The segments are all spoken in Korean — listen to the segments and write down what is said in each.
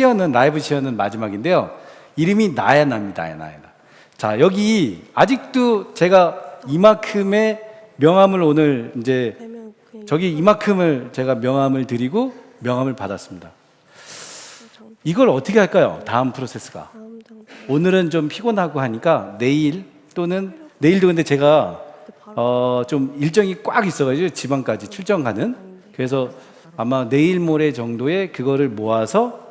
시연은 라이브 시연은 마지막인데요. 이름이 나야나입니다. 나야나. 자 여기 아직도 제가 이만큼의 명함을 오늘 이제 저기 이만큼을 제가 명함을 드리고 명함을 받았습니다. 이걸 어떻게 할까요? 다음 프로세스가. 오늘은 좀 피곤하고 하니까 내일 또는 내일도 근데 제가 어, 좀 일정이 꽉 있어가지고 지방까지 출장 가는 그래서 아마 내일 모레 정도에 그거를 모아서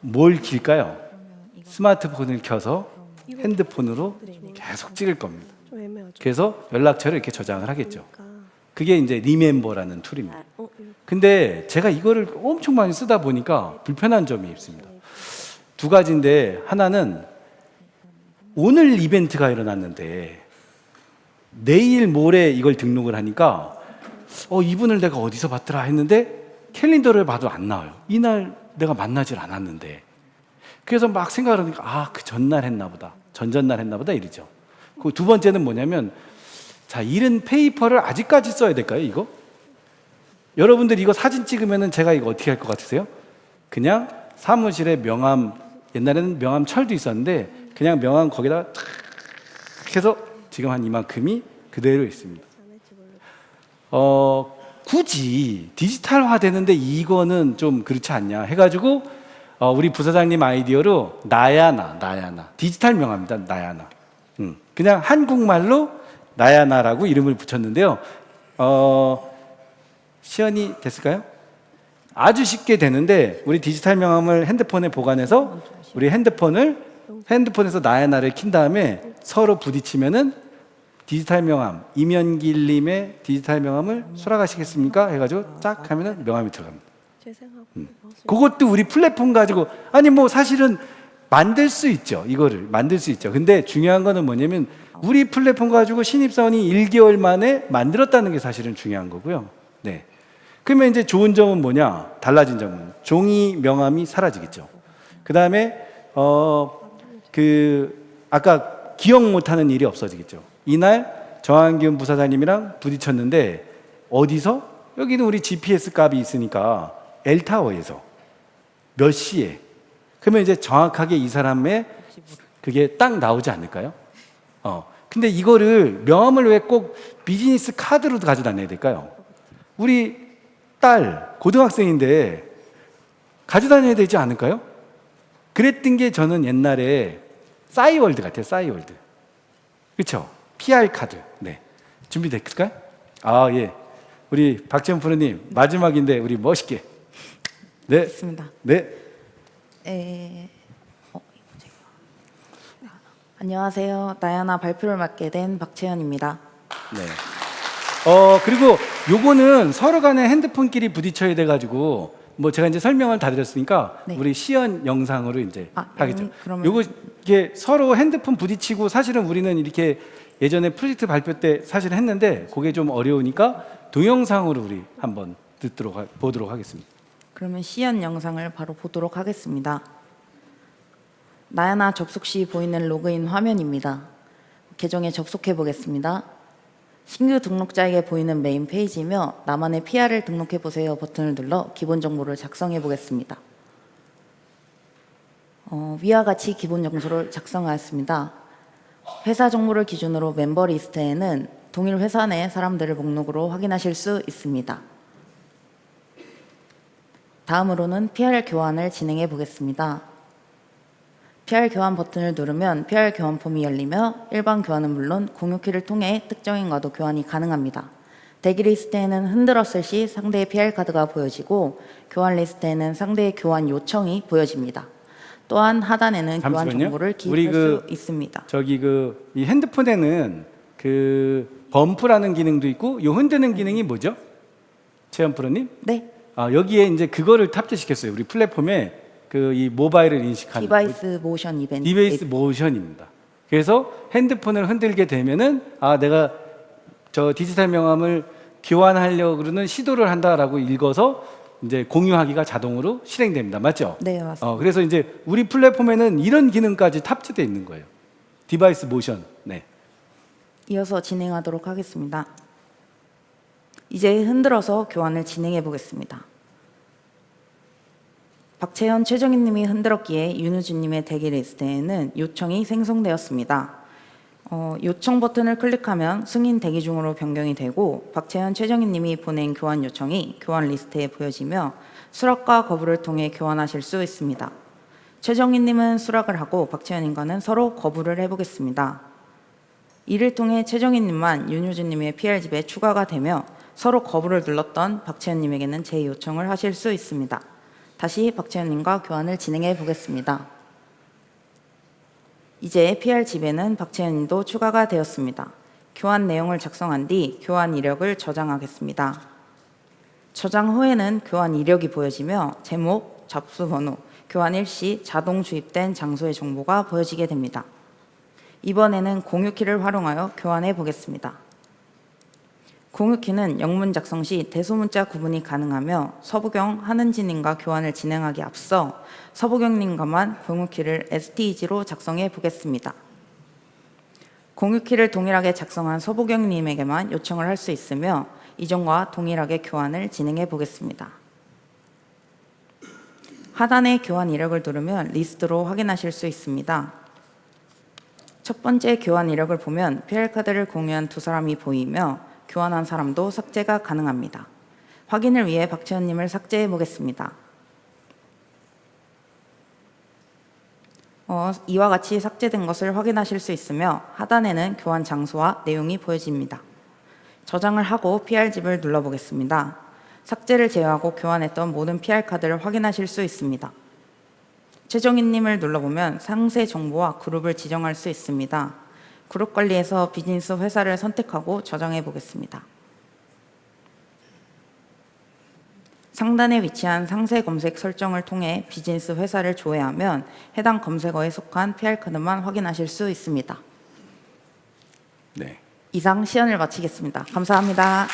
뭘 길까요? 스마트폰을 켜서 핸드폰으로 계속 찍을 겁니다. 그래서 연락처를 이렇게 저장을 하겠죠. 그러니까 그게 이제 리멤버라는 툴입니다. 어, 이거 근데 제가 이거를 엄청 많이 쓰다 보니까 불편한 점이 있습니다. 두 가지인데 하나는 오늘 이벤트가 일어났는데 내일 모레 이걸 등록을 하니까 어 이분을 내가 어디서 봤더라 했는데 캘린더를 봐도 안 나와요. 이날 내가 만나질 않았는데 그래서 막 생각을 하니까 아 그 전날 했나 보다 전전날 했나 보다 이러죠. 그 두 번째는 뭐냐면 자 이런 페이퍼를 아직까지 써야 될까요 이거? 여러분들 이거 사진 찍으면은 제가 이거 어떻게 할 것 같으세요? 그냥 사무실에 명함 옛날에는 명함 철도 있었는데 그냥 명함 거기다가 탁 해서 지금 한 이만큼이 그대로 있습니다. 어 굳이 디지털화 되는데 이거는 좀 그렇지 않냐 해가지고 어, 우리 부사장님 아이디어로 나야나 나야나. 디지털 명함입니다 나야나. 음, 그냥 한국말로 나야나라고 이름을 붙였는데요. 어, 시연이 됐을까요? 아주 쉽게 되는데 우리 디지털 명함을 핸드폰에 보관해서 우리 핸드폰을 핸드폰에서 나야나를 킨 다음에 서로 부딪히면은 디지털 명함 이면길님의 디지털 명함을 수락하시겠습니까? 해가지고 쫙 하면은 명함이 들어갑니다. 재생하고 음. 그것도 우리 플랫폼 가지고 아니 뭐 사실은 만들 수 있죠. 이거를 만들 수 있죠. 근데 중요한 거는 뭐냐면 우리 플랫폼 가지고 신입사원이 1개월 만에 만들었다는 게 사실은 중요한 거고요. 네. 그러면 이제 좋은 점은 뭐냐? 달라진 점은 종이 명함이 사라지겠죠. 그다음에 어 그 아까 기억 못 하는 일이 없어지겠죠. 이날 정한균 부사장님이랑 부딪혔는데 어디서? 여기는 우리 GPS 값이 있으니까 L타워에서 몇 시에 그러면 이제 정확하게 이 사람의 그게 딱 나오지 않을까요? 어. 근데 이거를 명함을 왜 꼭 비즈니스 카드로 가져 다녀야 될까요? 우리 딸 고등학생인데 가져 다녀야 되지 않을까요? 그랬던 게 저는 옛날에 싸이월드 같아요. 싸이월드. 그렇죠? PR 카드. 네. 준비됐을까요? 아, 예. 우리 박지원 프로님 마지막인데 우리 멋있게. 네. 있습니다. 네. 에... 어, 이거 제가. 안녕하세요. 나야나 발표를 맡게 된 박채연입니다. 네. 어, 그리고 요거는 서로 간에 핸드폰끼리 부딪혀야 돼 가지고 뭐 제가 이제 설명을 다 드렸으니까 네. 우리 시연 영상으로 이제 아, 하겠죠. 음, 그러면- 요거 이게 서로 핸드폰 부딪히고 사실은 우리는 이렇게 예전에 프로젝트 발표 때 사실 했는데 그게 좀 어려우니까 동영상으로 우리 한번 듣도록 하- 보도록 하겠습니다. 그러면 시연 영상을 바로 보도록 하겠습니다. 나야나 접속 시 보이는 로그인 화면입니다. 계정에 접속해 보겠습니다. 신규 등록자에게 보이는 메인 페이지며 나만의 PR을 등록해 보세요 버튼을 눌러 기본 정보를 작성해 보겠습니다. 어, 위와 같이 기본 정보를 작성하였습니다. 회사 정보를 기준으로 멤버 리스트에는 동일 회사 내 사람들을 목록으로 확인하실 수 있습니다. 다음으로는 PR 교환을 진행해 보겠습니다. PR 교환 버튼을 누르면 PR 교환 폼이 열리며 일반 교환은 물론 공유키를 통해 특정인 과도 교환이 가능합니다. 대기 리스트에는 흔들었을 시 상대의 PR 카드가 보여지고 교환 리스트에는 상대의 교환 요청이 보여집니다. 또한 하단에는 교환 잠시만요. 정보를 우리 기입할 그- 수 있습니다. 저기 그 이 핸드폰에는 그 범프라는 기능도 있고 요 흔드는 기능이 뭐죠? 최현 프로님? 네, 아, 여기에 이제 그거를 탑재시켰어요. 우리 플랫폼에 그 이 모바일을 인식하는 디바이스 모션 이벤트. 디베이스 모션입니다. 그래서 핸드폰을 흔들게 되면은 아 내가 저 디지털 명함을 교환하려고 그러는 시도를 한다라고 읽어서 이제 공유하기가 자동으로 실행됩니다. 맞죠? 네, 맞습니다. 어, 그래서 이제 우리 플랫폼에는 이런 기능까지 탑재되어 있는 거예요. 디바이스 모션. 네. 이어서 진행하도록 하겠습니다. 이제 흔들어서 교환을 진행해 보겠습니다. 박채현, 최정희님이 흔들었기에 윤우진님의 대기 리스트에는 요청이 생성되었습니다. 어, 요청 버튼을 클릭하면 승인 대기 중으로 변경이 되고 박채현, 최정희님이 보낸 교환 요청이 교환 리스트에 보여지며 수락과 거부를 통해 교환하실 수 있습니다. 최정희님은 수락을 하고 박채현 님과는 서로 거부를 해보겠습니다. 이를 통해 최정희님만 윤유진님의 PR집에 추가가 되며 서로 거부를 눌렀던 박채현 님에게는 재요청을 하실 수 있습니다. 다시 박채현 님과 교환을 진행해 보겠습니다. 이제 PR집에는 박채현님도 추가가 되었습니다. 교환 내용을 작성한 뒤 교환 이력을 저장하겠습니다. 저장 후에는 교환 이력이 보여지며 제목, 접수 번호, 교환 일시, 자동 주입된 장소의 정보가 보여지게 됩니다. 이번에는 공유키를 활용하여 교환해 보겠습니다. 공유키는 영문 작성 시 대소문자 구분이 가능하며 서부경, 한은지님과 교환을 진행하기 앞서 서부경님과만 공유키를 STG로 작성해 보겠습니다. 공유키를 동일하게 작성한 서부경님에게만 요청을 할 수 있으며 이전과 동일하게 교환을 진행해 보겠습니다. 하단의 교환 이력을 누르면 리스트로 확인하실 수 있습니다. 첫 번째 교환 이력을 보면 PR카드를 공유한 두 사람이 보이며 교환한 사람도 삭제가 가능합니다. 확인을 위해 박채연님을 삭제해 보겠습니다. 어, 이와 같이 삭제된 것을 확인하실 수 있으며 하단에는 교환 장소와 내용이 보여집니다. 저장을 하고 PR집을 눌러보겠습니다. 삭제를 제외하고 교환했던 모든 PR카드를 확인하실 수 있습니다. 최정희님을 눌러보면 상세 정보와 그룹을 지정할 수 있습니다. 그룹 관리에서 비즈니스 회사를 선택하고 저장해 보겠습니다. 상단에 위치한 상세 검색 설정을 통해 비즈니스 회사를 조회하면 해당 검색어에 속한 PR카드만 확인하실 수 있습니다. 네. 이상 시연을 마치겠습니다. 감사합니다.